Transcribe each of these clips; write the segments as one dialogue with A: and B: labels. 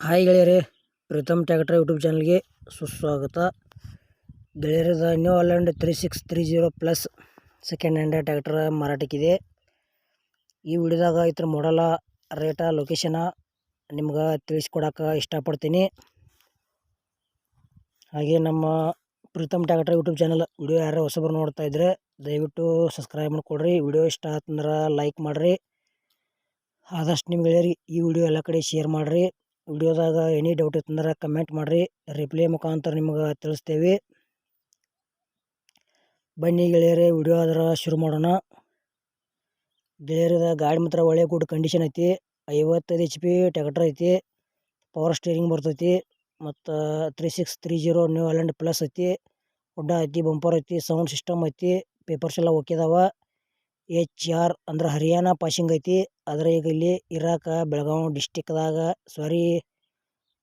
A: Hi ಗೆಳೆಯರೇ, Preetham tractor YouTube ಚಾನಲ್ಗೆ ಸುಸ್ವಾಗತ. ಗೆಳೆಯರದ New Holland three six three zero plus second hand tractor ಮಾರಾಟಕ್ಕಿದೆ. ಈ ವಿಡಿಯೋದಾಗ ಇದ್ರ ಮಾಡಲ ರೇಟ ಲೊಕೇಶನ ನಿಮ್ಗೆ ತಿಳಿಸ್ಕೊಡಕ್ಕೆ ಇಷ್ಟಪಡ್ತೀನಿ. ಹಾಗೆ ನಮ್ಮ Preetam tractor YouTube channel video ಯಾರು ಹೊಸಬರು ನೋಡ್ತಾ ಇದ್ರೆ ದಯವಿಟ್ಟು ಸಬ್ಸ್ಕ್ರೈಬ್ ಮಾಡಿಕೊಡ್ರಿ. ವಿಡಿಯೋ ಇಷ್ಟ ಆತಂದ್ರೆ ಲೈಕ್ ಮಾಡಿರಿ. ಆದಷ್ಟು ನಿಮ್ಗೆ ಈ ವಿಡಿಯೋ ಎಲ್ಲ ಕಡೆ ಶೇರ್ ಮಾಡಿರಿ. ವಿಡಿಯೋದಾಗ ಎನಿ ಡೌಟ್ ಇತ್ತಂದ್ರೆ ಕಮೆಂಟ್ ಮಾಡಿರಿ. ರಿಪ್ಲೈ ಮುಖಾಂತರ ನಿಮ್ಗೆ ತಿಳಿಸ್ತೇವೆ. ಬನ್ನಿ ಗೆಳೆಯರೇ ವಿಡಿಯೋ ಆದ್ರೆ ಶುರು ಮಾಡೋಣ. ಗೆಳೆಯರದ ಗಾಡಿ ಮಾತ್ರ ಒಳ್ಳೆ ಗುಡ್ ಕಂಡೀಷನ್ ಐತಿ. ಐವತ್ತೈದು ಎಚ್ ಪಿ ಟ್ಯಾಕ್ಟರ್ ಐತಿ. ಪವರ್ ಸ್ಟೀರಿಂಗ್ ಬರ್ತೈತಿ. ಮತ್ತು three six three zero New Holland plus ಐತಿ. ಹುಡ್ಡ ಐತಿ ಬಂಪರ್ ಐತಿ ಸೌಂಡ್ ಸಿಸ್ಟಮ್ ಐತಿ. ಪೇಪರ್ಸ್ ಎಲ್ಲ ಓಕೆ ಅದಾವ. ಎಚ್ ಆರ್ ಅಂದ್ರ ಹರಿಯಾಣ ಪಾಸಿಂಗ್ ಐತಿ. ಆದ್ರ ಈಗ ಇಲ್ಲಿ ಇರಾಕ ಬೆಳಗಾವಿ ಡಿಸ್ಟಿಕ್ದಾಗ ಸಾರಿ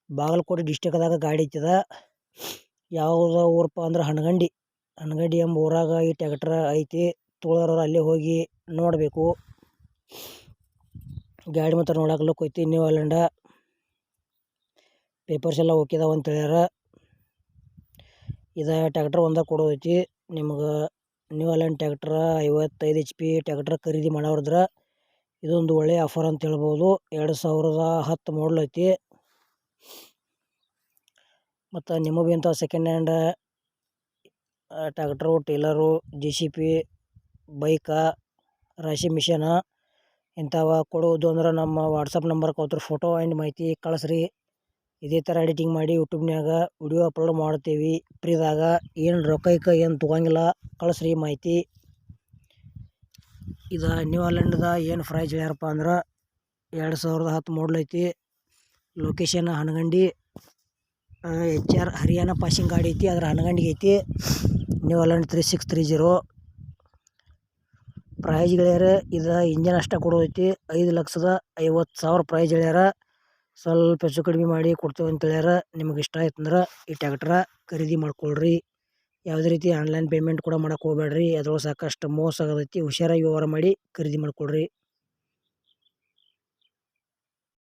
A: ಬಾಗಲಕೋಟೆ ಡಿಸ್ಟಿಕ್ದಾಗ ಗಾಡಿ ಐತಿದ. ಯಾವ್ದು ಊರಪ್ಪ ಅಂದ್ರೆ ಹನಗಂಡಿ ಹನಗಂಡಿ ಎಂಬ ಊರಾಗ ಈ ಟ್ಯಾಕ್ಟರ್ ಐತಿ. ತೊಗೊಳೋರು ಅಲ್ಲಿ ಹೋಗಿ ನೋಡಬೇಕು. ಗಾಡಿ ಮಾತ್ರ ನೋಡಾಕ ಲುಕ್ ಐತಿ. ನ್ಯೂ ಪೇಪರ್ಸ್ ಎಲ್ಲ ಓಕೆ ಅಂತ ಹೇಳ್ಯಾರ. ಇದು ಟ್ಯಾಕ್ಟ್ರ್ ಒಂದ ಕೊಡೋದೈತಿ. ನಿಮ್ಗೆ ನ್ಯೂ ಅಲೆಂಡ್ ಟ್ಯಾಕ್ಟ್ರ, ಐವತ್ತೈದು ಎಚ್ ಪಿ ಟ್ಯಾಕ್ಟ್ರ್ ಖರೀದಿ ಮಾಡೋರಿದ್ರೆ ಇದೊಂದು ಒಳ್ಳೆಯ ಆಫರ್ ಅಂತ ಹೇಳ್ಬೋದು. ಎರಡು ಸಾವಿರದ ಹತ್ತು ಮಾಡಲ್ ಐತಿ. ಮತ್ತು ನಿಮಗೆ ಇಂಥ second hand tractor, trailer J C B ಬೈಕ, ರಾಶಿ ಮಿಷನ ಇಂಥವ ಕೊಡುವುದು ಅಂದ್ರೆ ನಮ್ಮ ವಾಟ್ಸಪ್ ನಂಬರ್ ಅವ್ರ ಫೋಟೋ ಆ್ಯಂಡ್ ಮಾಹಿತಿ ಕಳಿಸ್ರಿ. ಇದೇ ಥರ ಎಡಿಟಿಂಗ್ ಮಾಡಿ ಯೂಟ್ಯೂಬ್ನ್ಯಾಗ ವಿಡಿಯೋ ಅಪ್ಲೋಡ್ ಮಾಡ್ತೀವಿ. ಫ್ರೀದಾಗ ಏನು ರೊಕ್ಕ ಗಿಕ್ಕ ಏನು ತೊಗೊಂಗಿಲ್ಲ, ಕಳಿಸ್ರಿ ಮಾಹಿತಿ. ಇದು ನ್ಯೂ ದ ಏನು ಪ್ರೈಸ್ ಹೇಳ್ಯಾರಪ್ಪ ಅಂದ್ರೆ ಎರಡು ಸಾವಿರದ ಹತ್ತು ಮಾಡಲ್ ಐತಿ. Location Hanagandi H R Haryana passing ಗಾಡಿ ಐತಿ, ಅದ್ರ ಹನಗಂಡಿಗೆ ಐತಿ. New Holland three six three zero ಪ್ರೈಜ್ಗಳ್ಯಾರ ಗೆಳೆಯರ ಇದು ಇಂಜನ್ ಅಷ್ಟೇ ಕೊಡೋದೈತಿ, ಐದು ಲಕ್ಷದ ಐವತ್ತು ಸಾವಿರ ಪ್ರೈಜ್ ಹೇಳ್ಯಾರ. ಸ್ವಲ್ಪ ಹೆಚ್ಚು ಕಡಿಮೆ ಮಾಡಿ ಕೊಡ್ತೇವೆ ಅಂತ ಹೇಳ್ಯಾರ. ನಿಮಗೆ ಇಷ್ಟ ಆಯ್ತಂದ್ರೆ ಈ ಟ್ಯಾಕ್ಟ್ರ ಖರೀದಿ ಮಾಡ್ಕೊಳ್ರಿ. ಯಾವುದೇ ರೀತಿ ಆನ್ಲೈನ್ ಪೇಮೆಂಟ್ ಕೂಡ ಮಾಡಕ್ಕೆ ಹೋಗ್ಬೇಡ್ರಿ. ಅದ್ರೊಳಗೆ ಸಾಕಷ್ಟು ಮೋಸ ಆಗತೈತಿ, ಹುಷಾರಾಗಿ ವ್ಯವಹಾರ ಮಾಡಿ ಖರೀದಿ ಮಾಡ್ಕೊಳ್ರಿ.